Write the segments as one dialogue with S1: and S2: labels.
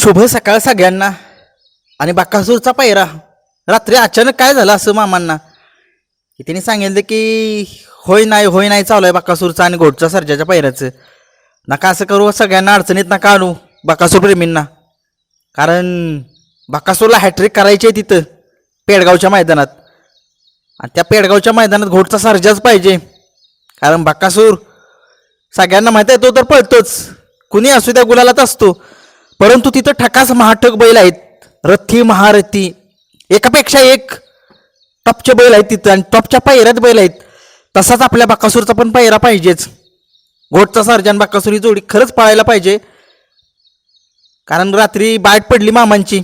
S1: शुभ सकाळ सगळ्यांना. आणि बाकासूरचा पायरा रात्री अचानक काय झालं असं मामांना? की त्यांनी सांगितलं की होय नाही होय नाही चालू आहे बाकासूरचा आणि घोटचा सर्जाच्या पायऱ्याचं नका असं करू सगळ्यांना अडचणीत नका आणू बाकासूर प्रेमींना. कारण बाकासूरला हॅट्रिक करायची आहे तिथं पेडगावच्या मैदानात. आणि त्या पेडगावच्या मैदानात घोटचा सर्जाच पाहिजे. कारण बाकासूर सगळ्यांना माहीत आहे तो तर पळतोच. कुणी असू त्या गुलालात असतो. परंतु तिथं ठकास महाठक बैल आहेत. रथी महारथी एकापेक्षा एक टॉपचे बैल आहेत तिथं आणि टॉपच्या पायऱ्यात बैल आहेत. तसाच आपल्या बाकासूरचा पण पायरा पाहिजेच. घोटचा सर्जन बाकासूर ही जोडी खरंच पाळायला पाहिजे. कारण रात्री बाट पडली मामांची.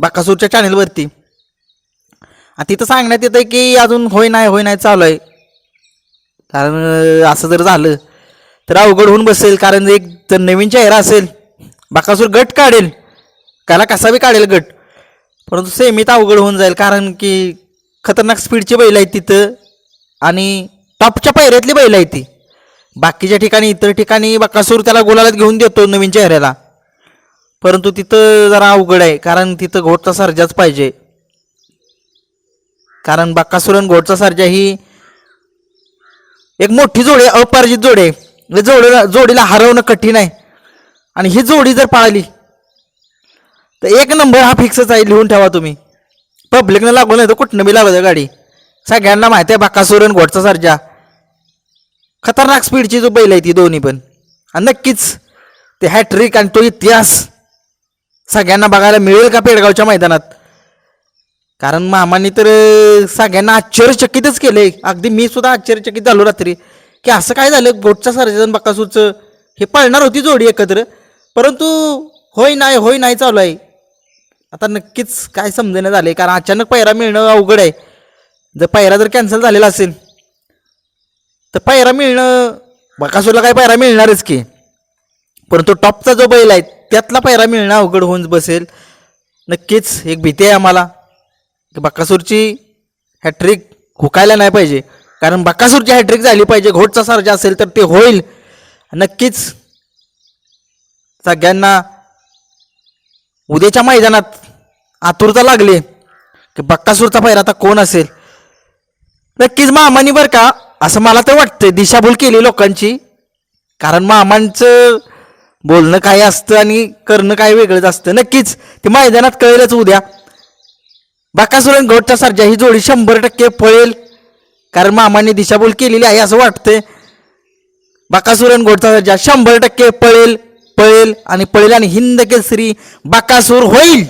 S1: बाकासूरच्या चॅनेलवरती. आणि तिथं सांगण्यात येतं की अजून होय नाही होय नाही चालू आहे. कारण असं जर झालं तर अवघड होऊन बसेल. कारण एक जर नवीन चेहरा असेल बाकासूर गट काढेल. काला कसा बी काढेल गट. परंतु सेमीत अवघड होऊन जाईल कारण की खतरनाक स्पीडची बैल आहेत तिथं आणि टॉपच्या पायऱ्यातली बैल आहे ती. बाकीच्या ठिकाणी इतर ठिकाणी बाकासूर त्याला गोलाला घेऊन देतो नवीन चेहऱ्याला. परंतु तिथं जरा अवघड आहे कारण तिथं घोटचा सर्जाच पाहिजे. कारण बाकासूर आणि घोटचा सर्जा ही एक मोठी जोडी अपराजित जोडी जोडीला जोडीला हरवणं कठीण आहे. आणि ही जोडी जर पाळली तर एक नंबर हा फिक्सच आहे लिहून ठेवा तुम्ही. पब्लिकनं लागू नाही तर कुठनं बी लागू द्या गाडी. सगळ्यांना माहिती आहे बाकासुरन घोटचा सारख्या खतरनाक स्पीडची जो बैल आहे ती दोन्ही पण. आणि नक्कीच ते हॅट्रिक आणि तो इतिहास सगळ्यांना बघायला मिळेल का पेडगावच्या मैदानात? कारण मामाने तर सगळ्यांना आश्चर्यचकितच केलंय. अगदी मी सुद्धा आश्चर्यचकित झालो रात्री. की असं काय झालं? गोटचा सर्जन बकासूरचं हे पळणार होती जोडी एकत्र. परंतु होय नाही होय नाही चालू आहे. आता नक्कीच काय समजेणं झालं आहे कारण अचानक पायरा मिळणं अवघड आहे. जर पायरा जर कॅन्सल झालेला असेल तर पायरा मिळणं बकासूरला काय पायरा मिळणारच की. परंतु टॉपचा जो बैल आहे त्यातला पायरा मिळणं अवघड होऊन बसेल. नक्कीच एक भीती आहे आम्हाला की बकासूरची हॅट्रिक हुकायला नाही पाहिजे. कारण बकासूरची हॅट्रिक झाली पाहिजे घोटचा सारजा असेल तर ते होईल. नक्कीच सगळ्यांना उद्याच्या मैदानात आतुरता लागली की बक्कासूरचा पायरा आता कोण असेल? नक्कीच मामानी बरं का असं मला तर वाटतंय दिशाभूल केली लोकांची. कारण मामांचं बोलणं काय असतं आणि करणं काय वेगळंच असतं. नक्कीच ते मैदानात कळेलच उद्या. बाकासुरन गौटच्या सारख्या ही जोडी शंभर टक्के पळेल. कारण मामाने दिशाभूल केलेली आहे असं वाटतंय. बाकासुरन घोटचा सर्जा शंभर टक्के पळेल. पळेल आणि पळेल आणि हिंद केसरी बाकासूर होईल.